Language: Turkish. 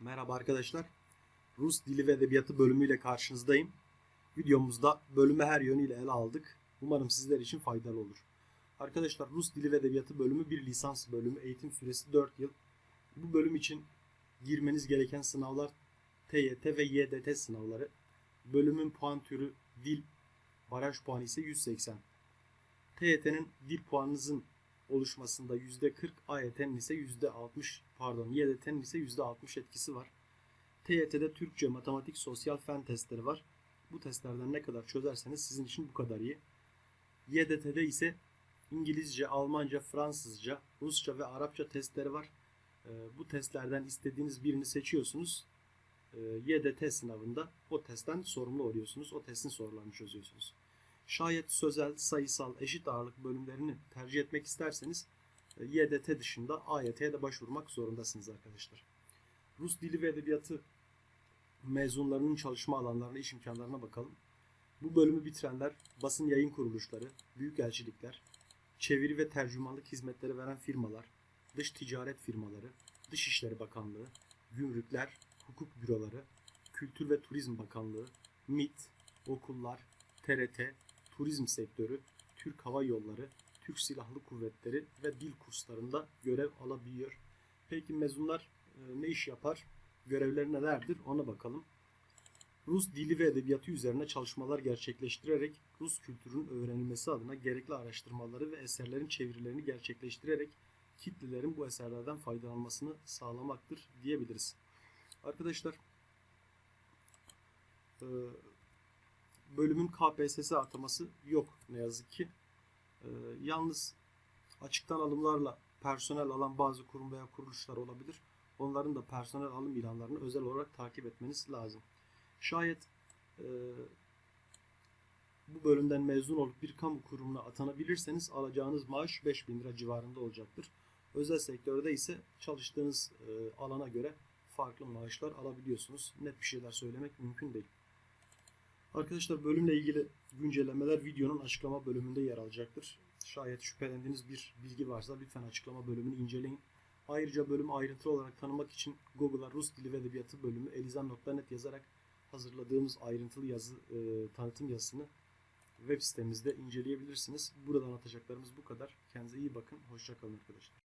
Merhaba arkadaşlar. Rus Dili ve Edebiyatı bölümüyle karşınızdayım. Videomuzda bölümü her yönüyle ele aldık. Umarım sizler için faydalı olur. Arkadaşlar Rus Dili ve Edebiyatı bölümü bir lisans bölümü. Eğitim süresi 4 yıl. Bu bölüm için girmeniz gereken sınavlar TYT ve YDT sınavları. Bölümün puan türü dil, baraj puanı ise 180. TYT'nin dil puanınızın oluşmasında %40, AYT'nin ise %60 pardon YDT'nin ise %60 etkisi var. TYT'de Türkçe, matematik, sosyal fen testleri var. Bu testlerden ne kadar çözerseniz sizin için bu kadar iyi. YDT'de ise İngilizce, Almanca, Fransızca, Rusça ve Arapça testleri var. Ee, Bu testlerden istediğiniz birini seçiyorsunuz. Ee, YDT sınavında o testten sorumlu oluyorsunuz. O testin sorularını çözüyorsunuz. Şayet sözel, sayısal, eşit ağırlık bölümlerini tercih etmek isterseniz e, YDT dışında AYT'ye de başvurmak zorundasınız arkadaşlar. Rus Dili ve Edebiyatı mezunlarının çalışma alanlarına, iş imkanlarına bakalım. Bu bölümü bitirenler basın yayın kuruluşları, büyükelçilikler, çeviri ve tercümanlık hizmetleri veren firmalar, dış ticaret firmaları, Dışişleri Bakanlığı, gümrükler, hukuk büroları, Kültür ve Turizm Bakanlığı, MİT, okullar, TRT, turizm sektörü, Türk Hava Yolları, Türk Silahlı Kuvvetleri ve dil kurslarında görev alabiliyor. Peki mezunlar e, ne iş yapar? Görevleri nelerdir? Ona bakalım. Rus dili ve edebiyatı üzerine çalışmalar gerçekleştirerek Rus kültürünün öğrenilmesi adına gerekli araştırmaları ve eserlerin çevirilerini gerçekleştirerek kitlelerin bu eserlerden faydalanmasını sağlamaktır diyebiliriz. Arkadaşlar e, bölümün KPSS ataması yok ne yazık ki. E, yalnız açıktan alımlarla personel alan bazı kurum veya kuruluşlar olabilir. Onların da personel alım ilanlarını özel olarak takip etmeniz lazım. Şayet e, bu bölümden mezun olup bir kamu kurumuna atanabilirseniz alacağınız maaş 5000 lira civarında olacaktır. Özel sektörde ise çalıştığınız e, alana göre farklı maaşlar alabiliyorsunuz. Net bir şeyler söylemek mümkün değil. Arkadaşlar bölümle ilgili güncellemeler videonun açıklama bölümünde yer alacaktır. Şayet şüphelendiğiniz bir bilgi varsa lütfen açıklama bölümünü inceleyin. Ayrıca bölümü ayrıntılı olarak tanımak için Google'a Rus Dili ve Edebiyatı bölümü elizan.net yazarak hazırladığımız ayrıntılı yazı e, tanıtım yazısını web sitemizde inceleyebilirsiniz. Burada anlatacaklarımız bu kadar. Kendinize iyi bakın. Hoşçakalın arkadaşlar.